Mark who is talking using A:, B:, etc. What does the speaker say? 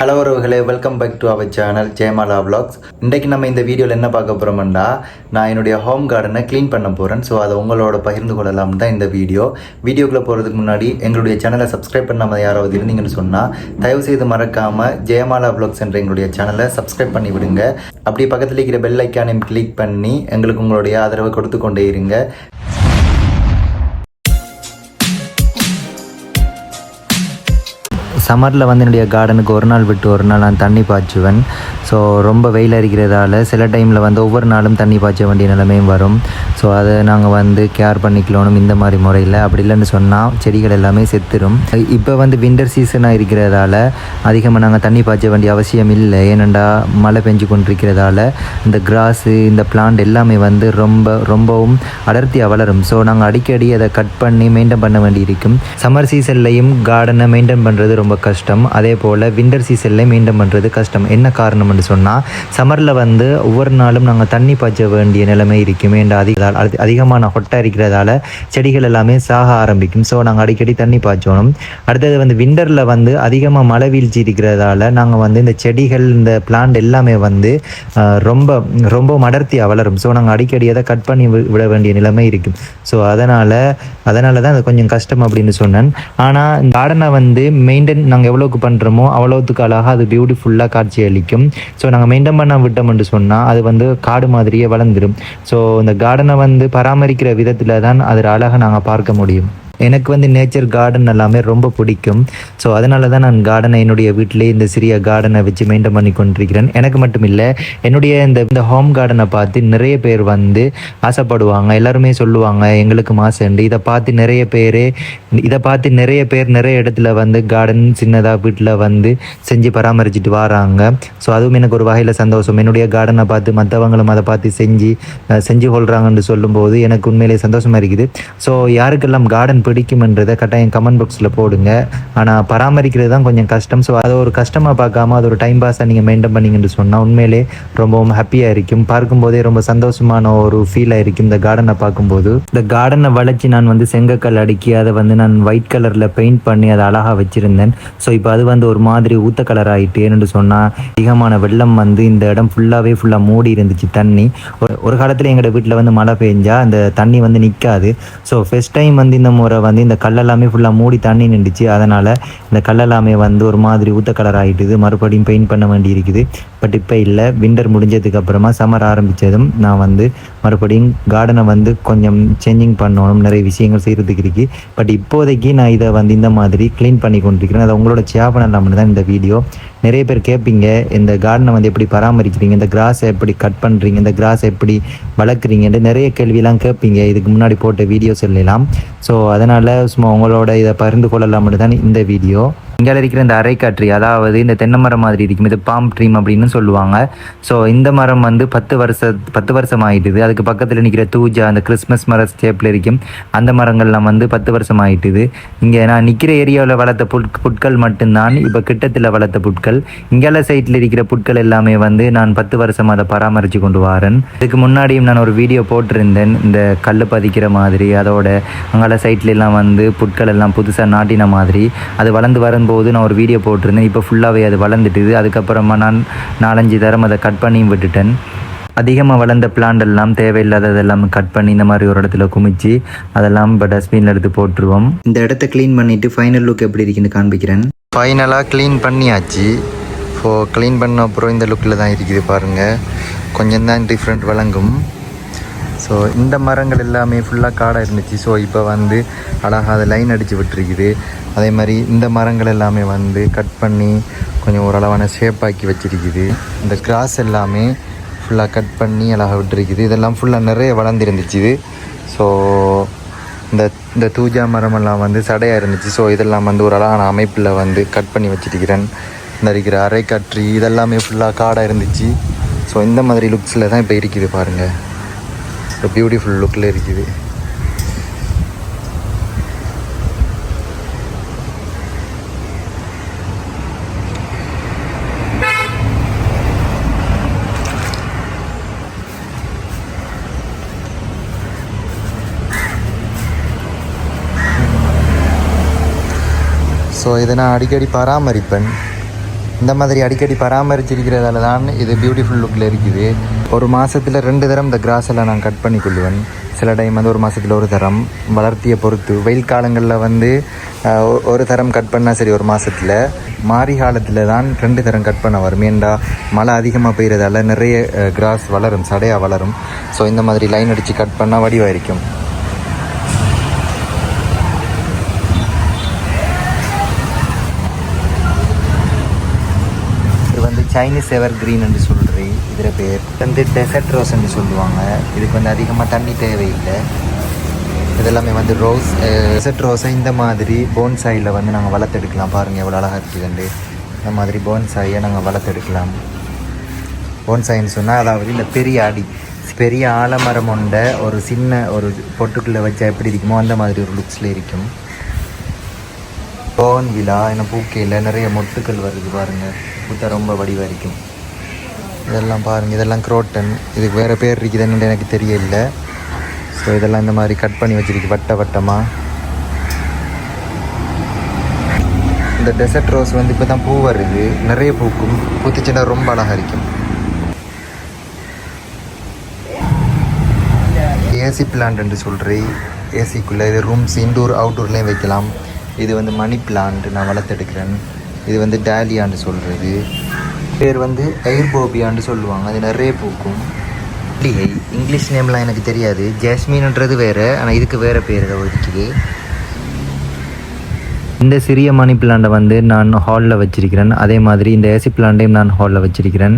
A: Hello உறவுகளே. Welcome back to our channel Jayamala vlogs இன்றைக்கு நம்ம இந்த வீடியோவில் என்ன பார்க்க போகிறோம்டா நான் என்னுடைய ஹோம் கார்டனை க்ளீன் பண்ண போகிறேன் ஸோ அதை உங்களோட பகிர்ந்து கொள்ளலாம் தான் இந்த வீடியோ. வீடியோக்குள்ளே போகிறதுக்கு முன்னாடி எங்களுடைய சேனலை சப்ஸ்கிரைப் பண்ணாமல் யாராவது இருந்தீங்கன்னு சொன்னால் தயவு செய்து மறக்காமல் ஜெயமாலா வ்ளாக்ஸ் என்ற எங்களுடைய சேனலை சப்ஸ்கிரைப் பண்ணி விடுங்க. அப்படியே பக்கத்தில் இருக்கிற பெல் ஐக்கானையும் கிளிக் பண்ணி எங்களுக்கு உங்களுடைய ஆதரவை கொடுத்து கொண்டே இருங்க. சம்மரில் வந்து என்னுடைய கார்டனுக்கு ஒரு நாள் விட்டு ஒரு நாள் நான் தண்ணி பாய்ச்சுவேன். ஸோ ரொம்ப வெயில் அடிக்கிறதால சில டைமில் வந்து ஒவ்வொரு நாளும் தண்ணி பாய்ச்ச வேண்டிய நிலைமையும் வரும். ஸோ அதை நாங்கள் வந்து கேர் பண்ணிக்கலணும் இந்த மாதிரி முறையில். அப்படி இல்லைன்னு சொன்னால் செடிகள் எல்லாமே செத்துரும். இப்போ வந்து வின்டர் சீசனாக இருக்கிறதால அதிகமாக நாங்கள் தண்ணி பாய்ச்ச வேண்டிய அவசியம் இல்லை. ஏனெண்டா மழை பெஞ்சு கொண்டிருக்கிறதால இந்த கிராஸு இந்த பிளான்ட் எல்லாமே வந்து ரொம்ப ரொம்பவும் அடர்த்தியாக வளரும். ஸோ நாங்கள் அடிக்கடி அதை கட் பண்ணி மெயின்டைன் பண்ண வேண்டியிருக்கும். சம்மர் சீசன்லையும் கார்டனை மெயின்டைன் பண்ணுறது ரொம்ப கஷ்டம். அதே போல் வின்டர் சீசன்லேயும் மெயின்டைன் பண்ணுறது கஷ்டம். என்ன அப்படின்னு சொன்னால் சம்மரில் வந்து ஒவ்வொரு நாளும் நாங்கள் தண்ணி பாய்ச்ச வேண்டிய நிலைமை இருக்கும் என்ற அதிக அதிகமான ஹொட்டை இருக்கிறதால செடிகள் எல்லாமே சாக ஆரம்பிக்கும். ஸோ நாங்கள் அடிக்கடி தண்ணி பாய்ச்சணும். அடுத்தது வந்து விண்டரில் வந்து அதிகமாக மழை வீழ்ச்சி இருக்கிறதால நாங்கள் வந்து இந்த செடிகள் இந்த பிளான்ட் எல்லாமே வந்து ரொம்ப ரொம்ப மடர்த்தியாக வளரும் ஸோ நாங்கள் அடிக்கடி அதை கட் பண்ணி வி- விட வேண்டிய நிலைமை இருக்கும். ஸோ அதனால் அதனால தான் அது கொஞ்சம் கஷ்டம் அப்படின்னு சொன்னேன். ஆனால் கார்டனை வந்து மெயின்டைன் நாங்கள் எவ்வளோக்கு பண்ணுறோமோ அவ்வளோத்துக்கு அழகாக அது பியூட்டிஃபுல்லாக காட்சி அளிக்கும் ஸோ நாங்கள் மெயின்டைன் பண்ண விட்டோம்னு சொன்னால் அது வந்து காடு மாதிரியே வளர்ந்துடும். ஸோ இந்த கார்டனை வந்து பராமரிக்கிற விதத்தில் தான் அதில் அழகாக நாங்கள் பார்க்க முடியும். எனக்கு வந்து நேச்சர் கார்டன் எல்லாமே ரொம்ப பிடிக்கும். ஸோ அதனால தான் நான் கார்டனை என்னுடைய வீட்டிலே இந்த சிறிய கார்டனை வச்சு மெயின்டைன் பண்ணி கொண்டிருக்கிறேன். எனக்கு மட்டும் இல்லை என்னுடைய இந்த இந்த ஹோம் கார்டனை பார்த்து நிறைய பேர் வந்து ஆசைப்படுவாங்க. எல்லாருமே சொல்லுவாங்க எங்களுக்கு மாசண்டு இதை பார்த்து நிறைய பேர் இதை பார்த்து நிறைய பேர் நிறைய இடத்துல வந்து கார்டன் சின்னதாக வீட்டில் வந்து செஞ்சு பராமரிச்சுட்டு வராங்க. ஸோ அதுவும் எனக்கு ஒரு வகையில் சந்தோஷம். என்னுடைய கார்டனை பார்த்து மற்றவங்களும் அதை பார்த்து செஞ்சு செஞ்சு கொள்கிறாங்கன்னு சொல்லும்போது எனக்கு உண்மையிலேயே சந்தோஷமாக இருக்குது. ஸோ யாருக்கெல்லாம் கார்டன் பிடிக்கும்ன்றதை கட்டாயம் கமெண்ட் பாக்ஸில் போடுங்க. ஆனால் பராமரிக்கிறது தான் கொஞ்சம் கஷ்டம். ஸோ அதை ஒரு கஷ்டமாக பார்க்காம அது ஒரு டைம் பாஸாக நீங்கள் மெயின்டைன் பண்ணிங்கன்னு சொன்னால் உண்மையிலே ரொம்பவும் ஹாப்பியாக இருக்கும். பார்க்கும்போதே ரொம்ப சந்தோஷமான ஒரு ஃபீலாக இருக்கும் இந்த கார்டனை பார்க்கும்போது. இந்த கார்டனை வளைச்சி நான் வந்து செங்கக்கல் அடுக்கி அதை வந்து நான் ஒயிட் கலரில் பெயிண்ட் பண்ணி அதை அழகாக வச்சுருந்தேன். ஸோ இப்போ அது வந்து ஒரு மாதிரி ஊத்த கலர் ஆகிட்டு ஏன்னு சொன்னால் அதிகமான வெள்ளம் வந்து இந்த இடம் ஃபுல்லாகவே ஃபுல்லாக மூடி இருந்துச்சு தண்ணி. ஒரு ஒரு காலத்தில் எங்களோட வீட்டில் வந்து மழை பெஞ்சா அந்த தண்ணி வந்து நிற்காது ஸோ ஃபஸ்ட் டைம் வந்து இந்த முறை வந்து இந்த கல்லெல்லாமே ஃபுல்லாக மூடி தண்ணி நின்றுச்சு அதனால் இந்த கல்லெல்லாமே வந்து ஒரு மாதிரி ஊத்த கலர் ஆகிட்டுது மறுபடியும் பெயிண்ட் பண்ண வேண்டி இருக்குது பட் இப்போ இல்லை. விண்டர் முடிஞ்சதுக்கு அப்புறமா சம்மர் ஆரம்பித்ததும் நான் வந்து மறுபடியும் கார்டனை வந்து கொஞ்சம் சேஞ்சிங் பண்ணணும் நிறைய விஷயங்கள் செய்கிறதுக்கு இருக்கு. பட் இப்போதைக்கு நான் இதை வந்து இந்த மாதிரி க்ளீன் பண்ணி கொண்டிருக்கிறேன். அதை உங்களோட ஷேர் பண்ணலாம்னு தான் இந்த வீடியோ நிறைய பேர் கேட்பீங்க இந்த கார்டனை வந்து எப்படி பராமரிக்கிறீங்க இந்த கிராஸை எப்படி கட் பண்ணுறீங்க இந்த கிராஸை எப்படி வளர்க்குறீங்கன்ட்டு நிறைய கேள்வியெல்லாம் கேட்பீங்க. இதுக்கு முன்னாடி போட்ட வீடியோஸ் எல்லாம். ஸோ அதனால் சும்மா உங்களோட இதை பகிர்ந்து கொள்ளலாம்னு தான் இந்த வீடியோ இங்கே இருக்கிற இந்த அரைக்காற்றி அதாவது இந்த தென்னை மரம் மாதிரி இருக்கும் இது பாம் ட்ரீம் அப்படின்னு சொல்லுவாங்க. ஸோ இந்த மரம் வந்து பத்து வருஷ பத்து வருஷம் ஆயிட்டுது. அதுக்கு பக்கத்தில் நிற்கிற தூஜா அந்த கிறிஸ்மஸ் மர ஸ்டேப்பில் இருக்கும். அந்த மரங்கள்லாம் வந்து பத்து வருஷம் ஆயிட்டுது. இங்கே நான் நிற்கிற ஏரியாவில் வளர்த்த புட் புட்கள் மட்டும்தான். இப்போ கிட்டத்தில் வளர்த்த புட்கள். இங்கெல்லாம் சைட்டில் இருக்கிற புட்கள் எல்லாமே வந்து நான் பத்து வருஷம் அதை பராமரித்து கொண்டு வரேன். இதுக்கு முன்னாடியும் நான் ஒரு வீடியோ போட்டிருந்தேன். இந்த கல் பதிக்கிற மாதிரி அதோட அங்கால சைட்லெலாம் வந்து புட்கள் எல்லாம் புதுசாக நாட்டின மாதிரி. அது வளர்ந்து வரும்போது நான் ஒரு வீடியோ போட்டிருந்தேன். இப்போ ஃபுல்லாகவே அது வளர்ந்துட்டுது. அதுக்கப்புறமா நான் நாலஞ்சு தரம் அதை கட் பண்ணியும் விட்டுட்டேன். அதிகமாக வளர்ந்த பிளான்ட் எல்லாம் தேவையில்லாததெல்லாம் கட் பண்ணி இந்த மாதிரி ஒரு இடத்துல குமிச்சு அதெல்லாம் இப்போ டஸ்ட்பினில் எடுத்து போட்டுருவோம். இந்த இடத்த க்ளீன் பண்ணிவிட்டு ஃபைனல் லுக் எப்படி இருக்குன்னு காண்பிக்கிறேன். ஃபைனலாக க்ளீன் பண்ணியாச்சு. ஸோ க்ளீன் பண்ண அப்புறம் இந்த லுக்கில் தான் இருக்குது பாருங்கள் கொஞ்சம் தான் டிஃப்ரெண்ட் வழங்கும். ஸோ இந்த மரங்கள் எல்லாமே ஃபுல்லாக காடாக இருந்துச்சு. ஸோ இப்போ வந்து அழகாக அதை லைன் அடித்து விட்டுருக்குது. அதே மாதிரி இந்த மரங்கள் எல்லாமே வந்து கட் பண்ணி கொஞ்சம் ஓரளவான ஷேப்பாக்கி வச்சிருக்குது. இந்த கிராஸ் எல்லாமே ஃபுல்லாக கட் பண்ணி அழகாக விட்டுருக்குது. இதெல்லாம் ஃபுல்லாக நிறைய வளர்ந்துருந்துச்சு இது. ஸோ இந்த இந்த தூஜா மரமெல்லாம் வந்து சடையாக இருந்துச்சு. ஸோ இதெல்லாம் வந்து ஒரு அழகான அமைப்பில் வந்து கட் பண்ணி வச்சிருக்கிறேன். இந்த இருக்கிற அரைக்கற்றி இதெல்லாமே ஃபுல்லாக காடாக இருந்துச்சு. ஸோ இந்த மாதிரி லுக்ஸில் தான் இப்போ இருக்குது பாருங்கள் ஒரு பியூட்டிஃபுல் லுக்கில் இருக்குது ஸோ இதை நான் அடிக்கடி பராமரிப்பேன். இந்த மாதிரி அடிக்கடி பராமரிச்சிருக்கிறதால தான் இது பியூட்டிஃபுல் லுக்கில் இருக்குது. ஒரு மாதத்தில் ரெண்டு தரம் இந்த கிராஸ் எல்லாம் நான் கட் பண்ணி கொள்ளுவேன். சில டைம் வந்து ஒரு மாதத்தில் ஒரு தரம் வளர்த்தியை பொறுத்து. வெயில் காலங்களில் வந்து ஒரு தரம் கட் பண்ணால் சரி ஒரு மாதத்தில் மாரி காலத்தில் தான் ரெண்டு தரம் கட் பண்ண வரும். ஏண்டா மழை அதிகமாக பெய்கிறதால நிறைய கிராஸ் வளரும் சடையாக வளரும். ஸோ இந்த மாதிரி லைன் அடித்து கட் பண்ணால் வடிவாயிருக்கும் வந்து சைனீஸ் எவர் கிரீன் என்று சொல்கிறேன் இதில் பேர். வந்து டெசர்ட் ரோஸ் என்று சொல்லுவாங்க. இதுக்கு வந்து அதிகமாக தண்ணி தேவையில்லை. இதெல்லாமே வந்து ரோஸ் டெசர்ட் ரோஸை இந்த மாதிரி போன்சாயில் வந்து நாங்கள் வளர்த்தெடுக்கலாம். பாருங்கள் எவ்வளோ அழகாக இருக்குதுண்டு இந்த மாதிரி போன்சாயை நாங்கள் வளர்த்தெடுக்கலாம். போன்சாயின்னு சொன்னால் அதாவது இந்த பெரிய அடி பெரிய ஆலமரம் உண்ட ஒரு சின்ன ஒரு பொட்டுக்குள்ளே வச்சா எப்படி இருக்குமோ அந்த மாதிரி ஒரு லுக்ஸில் இருக்கும். போன் விழா என்ன பூக்கையில் நிறைய மொட்டுக்கள் வருது பாருங்கள் பூத்தா ரொம்ப வடிவாக இருக்கும் இதெல்லாம் பாருங்கள் இதெல்லாம் குரோட்டன் இதுக்கு வேறு பேர் இருக்குதுன்னு எனக்கு தெரியல. ஸோ இதெல்லாம் இந்த மாதிரி கட் பண்ணி வச்சிருக்கு வட்ட வட்டமாக இந்த டெசர்ட் ரோஸ் வந்து இப்போ தான் பூ வருது. நிறைய பூக்கும். பூத்துச்சுன்னா ரொம்ப அழகாக இருக்கும் ஏசி பிளான்ட் என்று சொல்கிறேன் ஏசிக்குள்ளே இது ரூம்ஸ் இன்டோர் அவுட்டோர்லேயும் வைக்கலாம். இது வந்து மணி பிளான்ட் நான் வளர்த்தெடுக்கிறேன். இது வந்து டேலியான்னு சொல்கிறது பேர் வந்து ஐர்போபியான்னு சொல்லுவாங்க. அது நிறைய பூக்கும். மல்லிகை இங்கிலீஷ் நேம்லாம் எனக்கு தெரியாது. ஜாஸ்மின்ன்றது வேறு ஆனால் இதுக்கு வேறு பேர் ஏதோ இந்த சிறிய மணி பிளாண்டை வந்து நான் ஹாலில் வச்சிருக்கிறேன். அதே மாதிரி இந்த ஏசி பிளாண்டையும் நான் ஹாலில் வச்சிருக்கிறேன்.